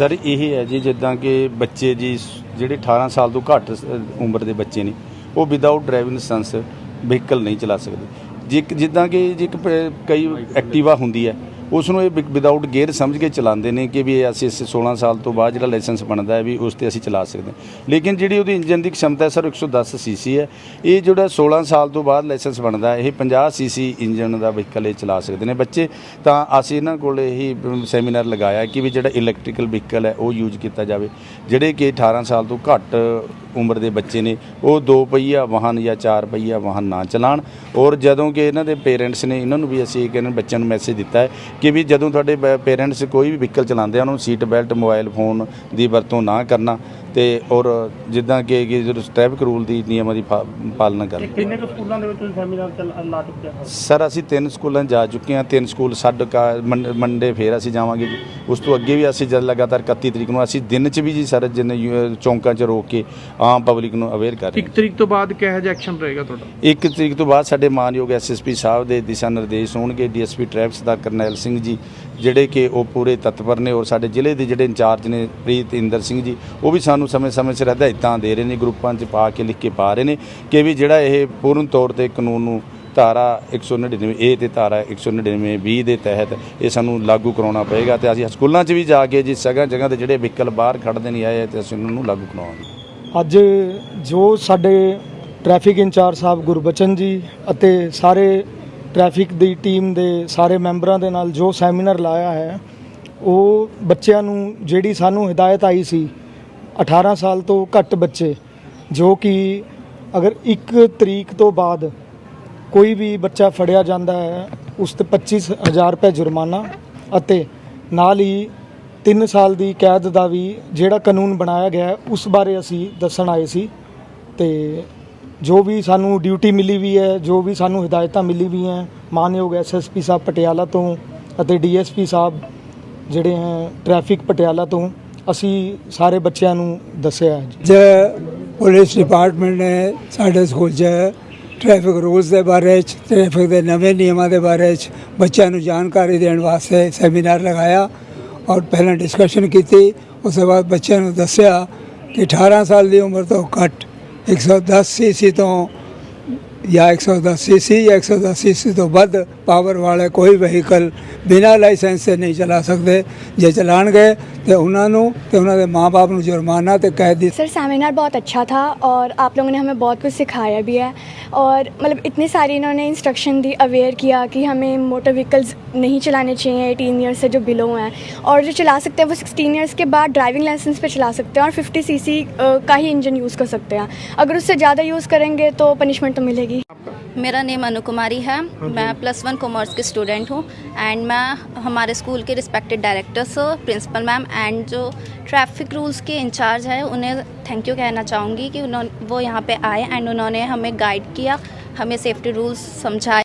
Sir, ਇਹ ਹੈ ਜੀ, ਜਿੱਦਾਂ ਕਿ ਬੱਚੇ ਜੀ, ਜਿਹੜੇ 18 ਸਾਲ ਤੋਂ ਘੱਟ ਉਮਰ ਦੇ ਬੱਚੇ ਨੇ, ਉਹ ਵਿਦਆਊਟ ਡਰਾਈਵਿੰਗ ਲਾਇਸੈਂਸ ਵਹੀਕਲ ਨਹੀਂ ਚਲਾ ਸਕਦੇ। ਜੇ ਜਿੱਦਾਂ ਕਿ ਜੇ ਇੱਕ ਪ- ਕਈ ਐਕਟਿਵਾ ਹੁੰਦੀ ਹੈ ਉਸ ਨੂੰ ਇਹ ਵਿਦਆਊਟ ਗੇਅਰ ਸਮਝ ਕੇ ਚਲਾਉਂਦੇ ਨੇ ਕਿ ਵੀ ਇਹ ਅਸੀਂ ਇਸ 16 ਸਾਲ ਤੋਂ ਬਾਅਦ ਜਿਹੜਾ ਲਾਇਸੈਂਸ ਬਣਦਾ ਹੈ ਵੀ ਉਸ ਤੇ ਅਸੀਂ ਚਲਾ ਸਕਦੇ ਹਾਂ। ਲੇਕਿਨ ਜਿਹੜੀ ਉਹਦੀ ਇੰਜਨ ਦੀ ਖਮਤਾ ਹੈ, ਸਰ 110 ਸੀਸੀ ਹੈ। ਇਹ ਜਿਹੜਾ 16 ਸਾਲ ਤੋਂ ਬਾਅਦ ਲਾਇਸੈਂਸ ਬਣਦਾ ਹੈ, ਇਹ 50 ਸੀਸੀ ਇੰਜਨ ਦਾ ਵਹੀਕਲ ਇਹ ਚਲਾ ਸਕਦੇ ਨੇ। ਬੱਚੇ, ਤਾਂ ਅਸੀਂ ਇਹਨਾਂ ਕੋਲ ਇਹੀ ਸੈਮੀਨਾਰ ਲਗਾਇਆ ਕਿ ਵੀ ਜਿਹੜਾ ਇਲੈਕਟ੍ਰੀਕਲ ਵਹੀਕਲ ਹੈ, ਉਹ ਯੂਜ਼ ਕੀਤਾ ਜਾਵੇ। ਜਿਹੜੇ ਕਿ 18 ਸਾਲ ਤੋਂ ਘੱਟ ਉਮਰ ਦੇ ਬੱਚੇ ਨੇ, ਉਹ ਦੋ ਪਹੀਆ ਵਾਹਨ ਜਾਂ ਚਾਰ ਪਹੀਆ ਵਾਹਨ ਨਾ ਚਲਾਣ ਔਰ ਜਦੋਂ ਕਿ ਇਹਨਾਂ ਦੇ ਪੇਰੈਂਟਸ ਨੇ, ਇਹਨਾਂ ਨੂੰ ਵੀ ਅਸੀਂ ਇਹ ਕਹਿੰਦੇ ਬੱਚਿਆਂ ਨੂੰ ਮੈਸੇਜ ਦਿੱਤਾ ਹੈ ਕਿ ਵੀ ਜਦੋਂ ਤੁਹਾਡੇ ਪੇਰੈਂਟਸ ਕੋਈ ਵੀ ਵਹੀਕਲ ਚਲਾਉਂਦੇ ਆ, ਉਹਨਾਂ ਨੂੰ ਸੀਟ ਬੈਲਟ ਮੋਬਾਈਲ ਫੋਨ ਦੀ ਵਰਤੋਂ ਨਾ ਕਰਨਾ ਤੇ ਔਰ ਜਿੱਦਾਂ ਕਿ ਕਿ ਜਦੋਂ ਟ੍ਰੈਫਿਕ ਰੂਲ ਦੀ ਨਿਯਮਾਂ ਦੀ ਪਾ- ਪਾਲਣਾ ਕਰਨਾ ਕਿੰਨੇ ਕੁ ਸਕੂਲਾਂ ਦੇ ਵਿੱਚ ਤੁਸੀਂ ਸੈਮੀਨਾਰ ਚੱਲ ਲਾ ਚੁੱਕੇ ਹੋ? ਸਰ ਅਸੀਂ ਤਿੰਨ ਸਕੂਲਾਂ 'ਚ ਜਾ ਚੁੱਕੇ ਹਾਂ ਤਿੰਨ ਸਕੂਲ ਛੱਡ ਕਾ ਮੰਡ- ਮੰਡੇ ਫੇਰ ਅਸੀਂ ਜਾਵਾਂਗੇ। ਜੀ ਉਸ ਤੋਂ ਅੱਗੇ ਵੀ ਅਸੀਂ ਜਦ ਲਗਾਤਾਰ 31 ਤਰੀਕ ਨੂੰ ਅਸੀਂ ਦਿਨ 'ਚ ਵੀ ਜੀ ਸਰ ਜਿੰਨੇ ਯੂ- ਚੌਂਕਾਂ 'ਚ ਰੋਕ ਕੇ ਆਮ ਪਬਲਿਕ ਨੂੰ ਅਵੇਅਰ ਕਰ ਰਹੇ ਇੱਕ ਤਰੀਕ ਤੋਂ ਬਾਅਦ ਕਿਹੋ ਜਿਹਾ ਐਕਸ਼ਨ ਰਹੇਗਾ ਤੁਹਾਡਾ? ਹਾਂ ਇੱਕ ਤਰੀਕ ਤੋਂ ਬਾਅਦ ਸਾਡੇ ਮਾਨਯੋਗ ਐਸਐਸਪੀ ਸਾਹਿਬ ਦੇ ਦਿਸ਼ਾ ਨਿਰਦੇਸ਼ ਹੋਣਗੇ। ਡੀਐਸਪੀ ਟ੍ਰੈਫਿਕ ਦਾ ਕਰਨੈਲ ਸਿੰਘ ਜੀ ਜਿਹੜੇ ਕਿ ਉਹ ਪੂਰੇ ਤਤਪਰ ਨੇ ਔਰ ਸਾਡੇ ਜ਼ਿਲ੍ਹੇ ਦੇ ਜਿਹੜੇ ਇੰਚਾਰਜ ਨੇ ਪ੍ਰੀਤ ਇੰਦਰ ਸਿੰਘ ਜੀ ਉਹ ਵੀ ਸਾਨੂੰ ਸਮੇਂ-ਸਮੇਂ ਸਿਰ ਹਦਾਇਤਾਂ ਦੇ ਰਹੇ ਨੇ, ਗਰੁੱਪਾਂ 'ਚ ਪਾ ਕੇ, ਲਿਖ ਕੇ ਪਾ ਰਹੇ ਨੇ ਕਿ ਵੀ ਜਿਹੜਾ ਇਹ ਪੂਰਨ ਤੌਰ ਤੇ ਕਾਨੂੰਨ ਨੂੰ ਧਾਰਾ 199 ਏ ਤੇ ਧਾਰਾ 199 ਬੀ ਦੇ ਤਹਿਤ ਇਹ ਸਾਨੂੰ ਲਾਗੂ ਕਰਾਉਣਾ ਪਏਗਾ ਤੇ ਅਸੀਂ ਸਕੂਲਾਂ 'ਚ ਵੀ ਜਾ ਕੇ ਜੀ ਸਗਾਂ ਜਗ੍ਹਾ ਤੇ ਜਿਹੜੇ ਵਹੀਕਲ ਬਾਹਰ ਖੜਦੇ ਨਹੀਂ ਆਏ, ਤੇ ਅਸੀਂ ਉਹਨਾਂ ਨੂੰ ਲਾਗੂ ਕਰਾਵਾਂਗੇ। ਅੱਜ ਜੋ ਸਾਡੇ ਟ੍ਰੈਫਿਕ ਇੰਚਾਰਜ ਸਾਹਿਬ ਗੁਰਬਚਨ ਜੀ ਅਤੇ ਸਾਰੇ ਟ੍ਰੈਫਿਕ ਦੀ ਟੀਮ ਦੇ ਸਾਰੇ ਮੈਂਬਰਾਂ ਦੇ ਨਾਲ ਜੋ ਸੈਮੀਨਾਰ ਲਾਇਆ ਹੈ, ਉਹ ਬੱਚਿਆਂ ਨੂੰ ਜਿਹੜੀ ਸਾਨੂੰ ਹਦਾਇਤ ਆਈ ਸੀ 18 ਸਾਲ ਤੋਂ ਘੱਟ ਬੱਚੇ, ਜੋ ਕਿ ਅਗਰ 1 ਤਰੀਕ ਤੋਂ ਬਾਅਦ ਕੋਈ ਵੀ ਬੱਚਾ ਫੜਿਆ ਜਾਂਦਾ ਹੈ, ਉਸ ਤੇ 25000 ਰੁਪਏ ਜੁਰਮਾਨਾ ਅਤੇ ਨਾਲ ਹੀ 3 ਸਾਲ ਦੀ ਕੈਦ ਦਾ ਵੀ ਜਿਹੜਾ ਕਾਨੂੰਨ ਬਣਾਇਆ ਗਿਆ ਉਸ ਬਾਰੇ ਅਸੀਂ ਦੱਸਣ ਆਏ ਸੀ ਤੇ ਜੋ ਵੀ ਸਾਨੂੰ ਡਿਊਟੀ ਮਿਲੀ ਵੀ ਹੈ, ਜੋ ਵੀ ਸਾਨੂੰ ਹਦਾਇਤਾਂ ਮਿਲੀ ਵੀ ਹੈ, ਮਾਨਯੋਗ ਐਸਐਸਪੀ ਸਾਹਿਬ ਪਟਿਆਲਾ ਤੋਂ ਅਤੇ ਡੀਐਸਪੀ ਸਾਹਿਬ ਜਿਹੜੇ ਹੈ ਟ੍ਰੈਫਿਕ ਪਟਿਆਲਾ ਤੋਂ ਅਸੀਂ ਸਾਰੇ ਬੱਚਿਆਂ ਨੂੰ ਦੱਸਿਆ ਜੇ। ਪੁਲਿਸ ਡਿਪਾਰਟਮੈਂਟ ਨੇ ਸਾਡੇ ਸਕੂਲ 'ਚ ਟ੍ਰੈਫਿਕ ਰੂਲਸ ਦੇ ਬਾਰੇ 'ਚ ਟ੍ਰੈਫਿਕ ਦੇ ਨਵੇਂ ਨਿਯਮਾਂ ਦੇ ਬਾਰੇ 'ਚ ਬੱਚਿਆਂ ਨੂੰ ਜਾਣਕਾਰੀ ਦੇਣ ਵਾਸਤੇ ਸੈਮੀਨਾਰ ਲਗਾਇਆ ਔਰ ਪਹਿਲਾਂ ਡਿਸਕਸ਼ਨ ਕੀਤੀ। ਉਸ ਤੋਂ ਬਾਅਦ ਬੱਚਿਆਂ ਨੂੰ ਦੱਸਿਆ ਕਿ 18 ਸਾਲ ਦੀ ਉਮਰ ਤੋਂ ਘੱਟ 110 ਸੀਸੀ ਤੋਂ ਜਾਂ 110 ਸੀਸੀ ਜਾਂ 110 ਸੀਸੀ ਤੋਂ ਵੱਧ ਪਾਵਰ ਵਾਲੇ ਕੋਈ ਵਹੀਕਲ ਬਿਨਾਂ ਲਾਇਸੈਂਸ ਦੇ ਨਹੀਂ ਚਲਾ ਸਕਦੇ। ਜੇ ਚਲਾਣਗੇ ਤੇ ਉਹਨਾਂ ਨੂੰ ਤੇ ਉਹਨਾਂ ਦੇ ਮਾਪੇ ਨੂੰ ਜੁਰਮਾਨਾ ਤੇ ਕੈਦ ਦੀ सर सेमिनार बहुत अच्छा था और आप लोगों ने हमें बहुत कुछ सिखाया भी है और मतलब इतने सारे इन्होंने इंस्ट्रक्शन दी अवेयर किया कि हमें मोटर व्हीकल्स नहीं चलाने चाहिए एटीन ईयर्स से जो बिलो हैं और जो चला सकते हैं वो सिक्सटीन ईयर्स के बाद ड्राइविंग लाइसेंस पे चला सकते हैं और फिफ्टी सी सी का ही इंजन यूज़ कर सकते हैं अगर उससे ज़्यादा यूज़ करेंगे तो पनिशमेंट तो मिलेगी मेरा नेम अनु कुमारी है मैं प्लस वन कॉमर्स की स्टूडेंट हूँ एंड मैं हमारे स्कूल के respected directors principal ma'am and जो ट्रैफ़िक रूल्स के इंचार्ज है उन्हें थैंक यू कहना चाहूँगी कि उन्होंने वो यहाँ पे आए एंड उन्होंने हमें गाइड किया हमें सेफ्टी रूल्स समझाए।